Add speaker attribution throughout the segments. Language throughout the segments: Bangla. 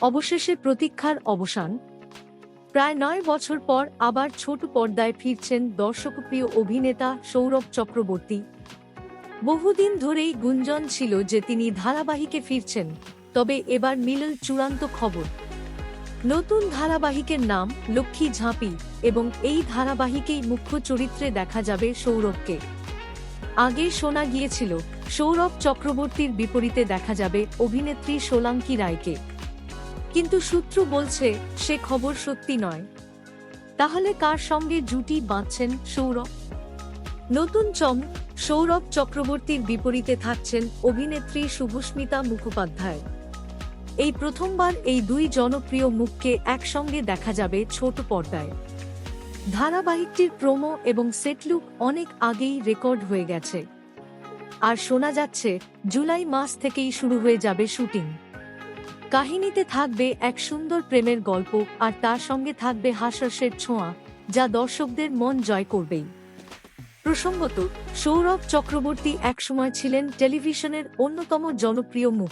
Speaker 1: অবশেষে প্রতীক্ষার অবসান। প্রায় নয় বছর পর আবার ছোট পর্দায় ফিরছেন দর্শকপ্রিয় অভিনেতা সৌরভ চক্রবর্তী। বহুদিন ধরেই গুঞ্জন ছিল যে তিনি ধারাবাহিকে ফিরছেন, তবে এবার মিলল চূড়ান্ত খবর। নতুন ধারাবাহিকের নাম লক্ষ্মী ঝাঁপি এবং এই ধারাবাহিকেই মুখ্য চরিত্রে দেখা যাবে সৌরভকে। আগে শোনা গিয়েছিল, সৌরভ চক্রবর্তীর বিপরীতে দেখা যাবে অভিনেত্রী সোলাঙ্কি রায়কে। কিন্তু সূত্র বলছে, সে খবর সত্যি নয়। তাহলে কার সঙ্গে জুটি বাঁধছেন সৌরভ? নতুন চম, সৌরভ চক্রবর্তীর বিপরীতে থাকছেন অভিনেত্রী শুভস্মিতা মুখোপাধ্যায়। এই প্রথমবার এই দুই জনপ্রিয় মুখকে একসঙ্গে দেখা যাবে ছোট পর্দায়। ধারাবাহিকটির প্রোমো এবং সেটলুক অনেক আগেই রেকর্ড হয়ে গেছে। আর শোনা যাচ্ছে, জুলাই মাস থেকেই শুরু হয়ে যাবে শুটিং। কাহিনীতে থাকবে এক সুন্দর প্রেমের গল্প, আর তার সঙ্গে থাকবে হাস্যের ছোঁয়া, যা দর্শকদের মন জয় করবেই। প্রসঙ্গত, সৌরভ চক্রবর্তী একসময় ছিলেন টেলিভিশনের অন্যতম জনপ্রিয় মুখ।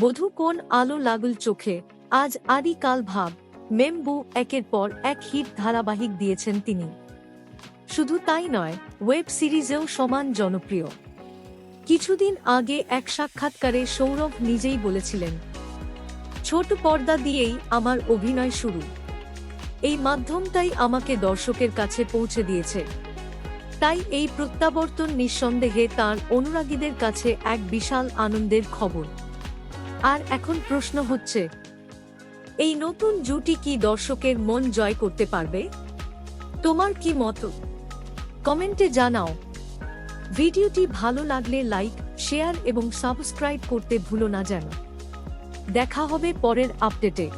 Speaker 1: বধূ কোন আলো লাগুল চোখে, আজ আদি কাল ভাব, মেম্বু একের পর এক হিট ধারাবাহিক দিয়েছেন তিনি। শুধু তাই নয়, ওয়েব সিরিজেও সমান জনপ্রিয়। কিছুদিন আগে এক সাক্ষাৎকারে সৌরভ নিজেই বলেছিলেন ছোট পর্দা দিয়েই আমার অভিনয় শুরু। এই মাধ্যমটাই আমাকে দর্শকের কাছে পৌঁছে দিয়েছে। তাই এই প্রত্যাবর্তন নিঃসন্দেহে তার অনুরাগীদের কাছে এক বিশাল আনন্দের খবর। আর এখন প্রশ্ন হচ্ছে, এই নতুন জুটি কি দর্শকের মন জয় করতে পারবে? তোমার কি মত? কমেন্টে জানাও। ভিডিওটি ভালো লাগলে লাইক, শেয়ার এবং সাবস্ক্রাইব করতে ভুলো না যেন। দেখা হবে পরের আপডেটে।